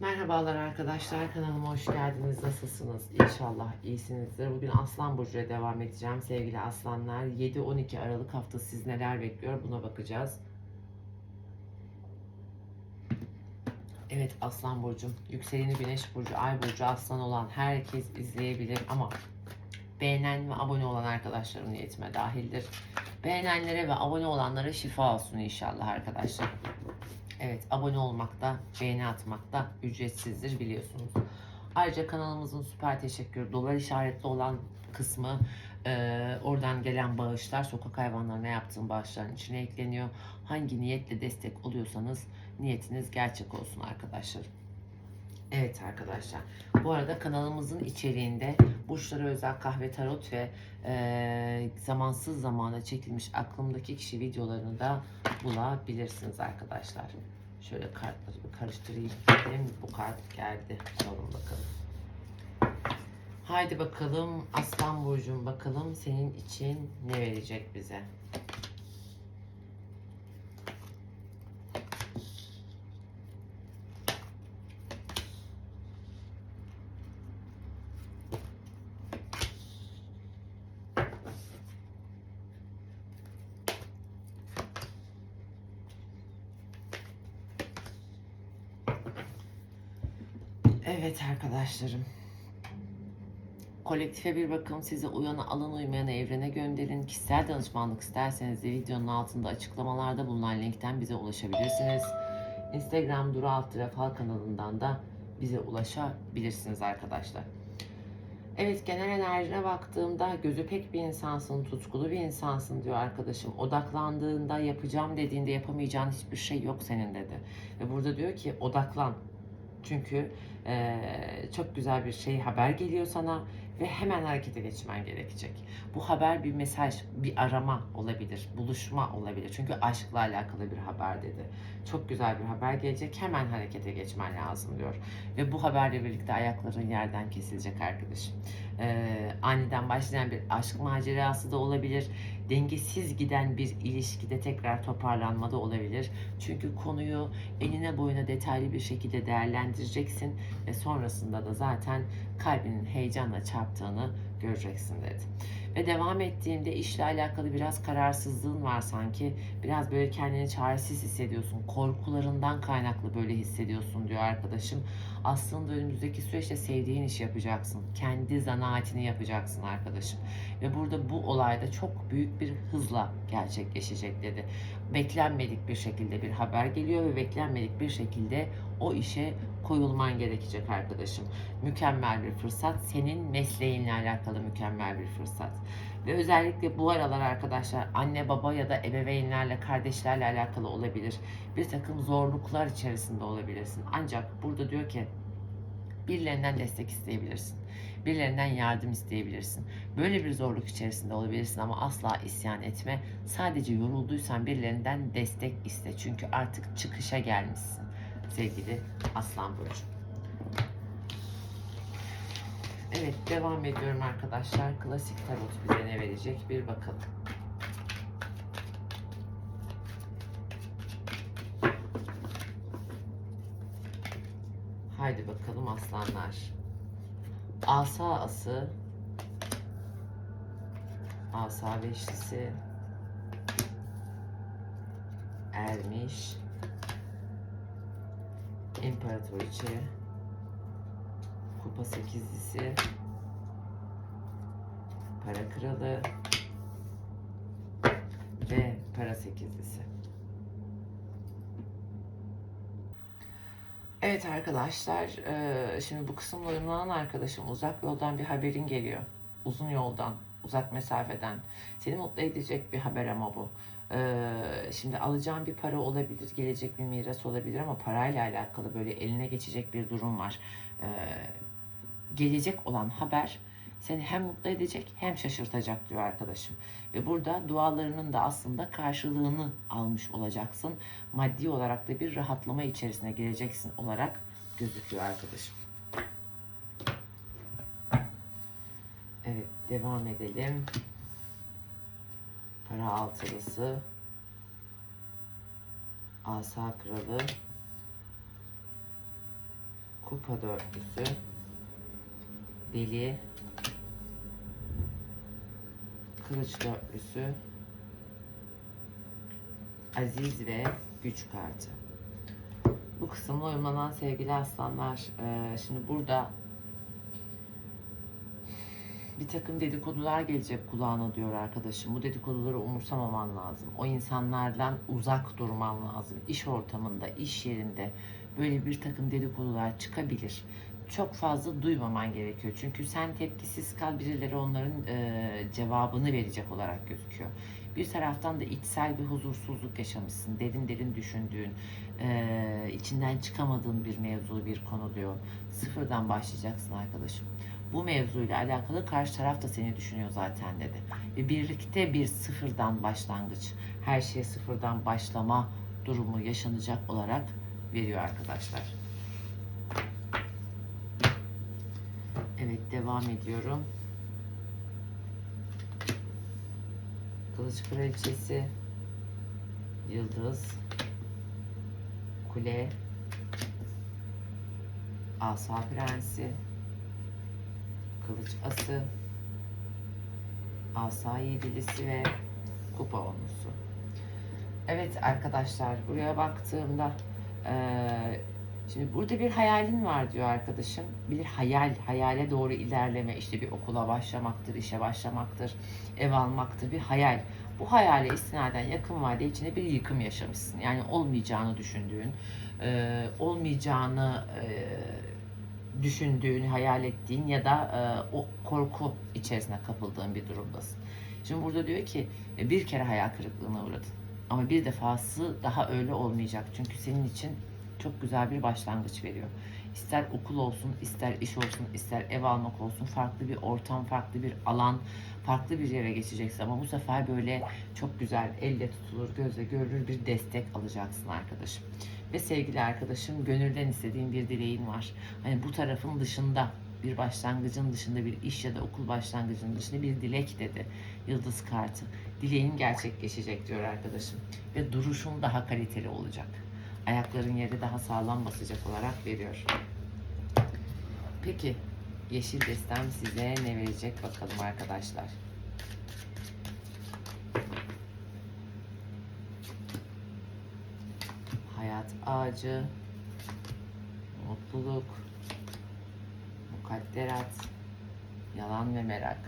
Merhabalar arkadaşlar kanalıma hoş geldiniz. Nasılsınız? İnşallah iyisinizdir. Bugün Aslan Burcu'ya devam edeceğim sevgili aslanlar. 7-12 Aralık hafta siz neler bekliyor buna bakacağız. Evet Aslan Burcu'm. Yükseleni Güneş Burcu, Ay Burcu, Aslan olan herkes izleyebilir ama beğenen ve abone olan arkadaşlarım niyetime dahildir. Beğenenlere ve abone olanlara şifa olsun inşallah arkadaşlar. Evet abone olmak da beğeni atmak da ücretsizdir biliyorsunuz. Ayrıca kanalımızın süper teşekkür dolar işaretli olan kısmı e, oradan gelen bağışlar sokak hayvanlarına yaptığım bağışların içine ekleniyor. Hangi niyetle destek oluyorsanız niyetiniz gerçek olsun arkadaşlar. Evet arkadaşlar. Bu arada kanalımızın içeriğinde burçlara özel kahve tarot ve e, zamansız zamana çekilmiş aklımdaki kişi videolarını da bulabilirsiniz arkadaşlar. Şöyle kartları bir karıştırayım dedim. Bu kart geldi. Sorun bakalım. Haydi bakalım Aslan Burcu'm bakalım senin için ne verecek bize? Evet arkadaşlarım. Kolektife bir bakım size uyanı alın uymayanı evrene gönderin. Kişisel danışmanlık isterseniz de videonun altında açıklamalarda bulunan linkten bize ulaşabilirsiniz. Instagram Duru Alt Fal kanalından da bize ulaşabilirsiniz arkadaşlar. Evet genel enerjine baktığımda gözü pek bir insansın, tutkulu bir insansın diyor arkadaşım. Odaklandığında yapacağım dediğinde yapamayacağın hiçbir şey yok senin dedi. Ve burada diyor ki odaklan. Çünkü eee, çok güzel bir şey haber geliyor sana ve hemen harekete geçmen gerekecek. Bu haber bir mesaj, bir arama olabilir, buluşma olabilir. Çünkü aşkla alakalı bir haber dedi. Çok güzel bir haber gelecek, hemen harekete geçmen lazım diyor. Ve bu haberle birlikte ayakların yerden kesilecek arkadaşım. Eee, aniden başlayan bir aşk macerası da olabilir. Dengesiz giden bir ilişkide tekrar toparlanma da olabilir. Çünkü konuyu enine boyuna detaylı bir şekilde değerlendireceksin ve sonrasında da zaten kalbinin heyecanla çarptığını göreceksin dedi. Ve devam ettiğimde işle alakalı biraz kararsızlığın var sanki. Biraz böyle kendini çaresiz hissediyorsun. Korkularından kaynaklı böyle hissediyorsun diyor arkadaşım. Aslında önümüzdeki süreçte sevdiğin iş yapacaksın. Kendi zanaatini yapacaksın arkadaşım. Ve burada bu olayda çok büyük bir hızla gerçekleşecek dedi. Beklenmedik bir şekilde bir haber geliyor ve beklenmedik bir şekilde o işe koyulman gerekecek arkadaşım. Mükemmel bir fırsat. Senin mesleğinle alakalı mükemmel bir fırsat. Ve özellikle bu aralar arkadaşlar anne baba ya da ebeveynlerle, kardeşlerle alakalı olabilir. Bir takım zorluklar içerisinde olabilirsin. Ancak burada diyor ki birilerinden destek isteyebilirsin. Birilerinden yardım isteyebilirsin. Böyle bir zorluk içerisinde olabilirsin ama asla isyan etme. Sadece yorulduysan birilerinden destek iste. Çünkü artık çıkışa gelmişsin sevgili Aslan Burcu. Evet devam ediyorum arkadaşlar. Klasik tarot bize ne verecek bir bakalım. Haydi bakalım aslanlar. Asa ası, asa beşlisi, ermiş, imparatoriçe, kupa sekizlisi, para kralı ve para sekizlisi. Evet arkadaşlar, eee, şimdi bu kısımla uyumlanan arkadaşım uzak yoldan bir haberin geliyor. Uzun yoldan, uzak mesafeden. Seni mutlu edecek bir haber ama bu. Şimdi alacağın bir para olabilir, gelecek bir miras olabilir ama parayla alakalı böyle eline geçecek bir durum var. Gelecek olan haber seni hem mutlu edecek hem şaşırtacak diyor arkadaşım. Ve burada dualarının da aslında karşılığını almış olacaksın. Maddi olarak da bir rahatlama içerisine gireceksin olarak gözüküyor arkadaşım. Evet devam edelim. Para altılısı. Asa kralı. Kupa dörtlüsü. Deli. Kılıç dörtlüsü. Aziz ve güç kartı. Bu kısımda uyumlanan sevgili aslanlar. şimdi burada bir takım dedikodular gelecek kulağına diyor arkadaşım. Bu dedikoduları umursamaman lazım. O insanlardan uzak durman lazım. İş ortamında, iş yerinde böyle bir takım dedikodular çıkabilir. Çok fazla duymaman gerekiyor. Çünkü sen tepkisiz kal birileri onların eee, cevabını verecek olarak gözüküyor. Bir taraftan da içsel bir huzursuzluk yaşamışsın. Derin derin düşündüğün, eee, içinden çıkamadığın bir mevzu, bir konu diyor. Sıfırdan başlayacaksın arkadaşım bu mevzuyla alakalı karşı taraf da seni düşünüyor zaten dedi. Ve birlikte bir sıfırdan başlangıç, her şeye sıfırdan başlama durumu yaşanacak olarak veriyor arkadaşlar. Evet devam ediyorum. Kılıç kraliçesi, yıldız, kule, asa prensi, kılıç ası, asa yedilisi ve kupa onlusu. Evet arkadaşlar buraya baktığımda eee, şimdi burada bir hayalin var diyor arkadaşım. Bir hayal, hayale doğru ilerleme işte bir okula başlamaktır, işe başlamaktır, ev almaktır bir hayal. Bu hayale istinaden yakın vade içinde bir yıkım yaşamışsın. Yani olmayacağını düşündüğün, eee, olmayacağını eee düşündüğün, hayal ettiğin ya da e, o korku içerisine kapıldığın bir durumdasın. Şimdi burada diyor ki e, bir kere hayal kırıklığına uğradın. Ama bir defası daha öyle olmayacak. Çünkü senin için çok güzel bir başlangıç veriyor. İster okul olsun, ister iş olsun, ister ev almak olsun, farklı bir ortam, farklı bir alan, farklı bir yere geçeceksin. Ama bu sefer böyle çok güzel, elle tutulur, gözle görülür bir destek alacaksın arkadaşım. Ve sevgili arkadaşım gönülden istediğin bir dileğin var. Hani bu tarafın dışında bir başlangıcın dışında bir iş ya da okul başlangıcının dışında bir dilek dedi. Yıldız kartı. Dileğin gerçekleşecek diyor arkadaşım. Ve duruşun daha kaliteli olacak. Ayakların yeri daha sağlam basacak olarak veriyor. Peki yeşil destem size ne verecek bakalım arkadaşlar. Hayat ağacı, mutluluk, mukadderat, yalan ve merak.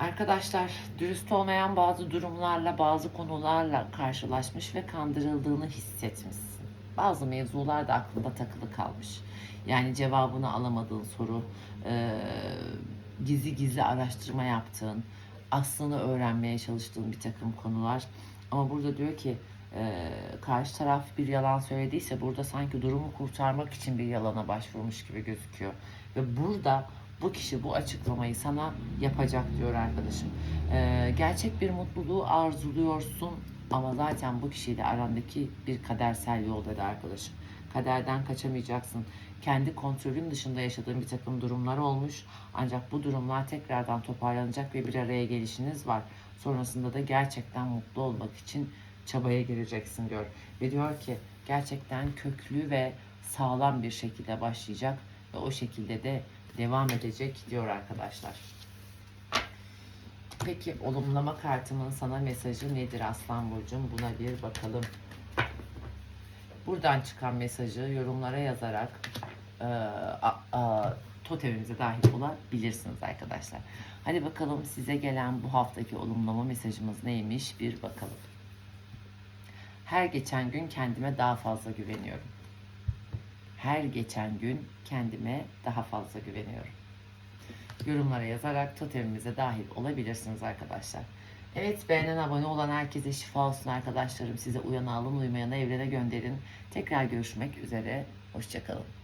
Arkadaşlar dürüst olmayan bazı durumlarla, bazı konularla karşılaşmış ve kandırıldığını hissetmişsin. Bazı mevzular da aklında takılı kalmış. Yani cevabını alamadığın soru, eee, gizli gizli araştırma yaptığın, aslını öğrenmeye çalıştığın bir takım konular. Ama burada diyor ki eee, karşı taraf bir yalan söylediyse burada sanki durumu kurtarmak için bir yalana başvurmuş gibi gözüküyor. Ve burada bu kişi bu açıklamayı sana yapacak diyor arkadaşım. Eee, gerçek bir mutluluğu arzuluyorsun ama zaten bu kişiyle arandaki bir kadersel yol dedi arkadaşım. Kaderden kaçamayacaksın. Kendi kontrolün dışında yaşadığın bir takım durumlar olmuş. Ancak bu durumlar tekrardan toparlanacak ve bir araya gelişiniz var. Sonrasında da gerçekten mutlu olmak için çabaya gireceksin diyor. Ve diyor ki gerçekten köklü ve sağlam bir şekilde başlayacak ve o şekilde de devam edecek diyor arkadaşlar. Peki olumlama kartımın sana mesajı nedir Aslan Burcu'm? Buna bir bakalım. Buradan çıkan mesajı yorumlara yazarak e, a, a, totemimize dahil olabilirsiniz arkadaşlar. Hadi bakalım size gelen bu haftaki olumlama mesajımız neymiş bir bakalım. Her geçen gün kendime daha fazla güveniyorum. Her geçen gün kendime daha fazla güveniyorum. Yorumlara yazarak totemimize dahil olabilirsiniz arkadaşlar. Evet beğenen abone olan herkese şifa olsun arkadaşlarım. Size uyana alın uymayana evrene gönderin. Tekrar görüşmek üzere. Hoşçakalın.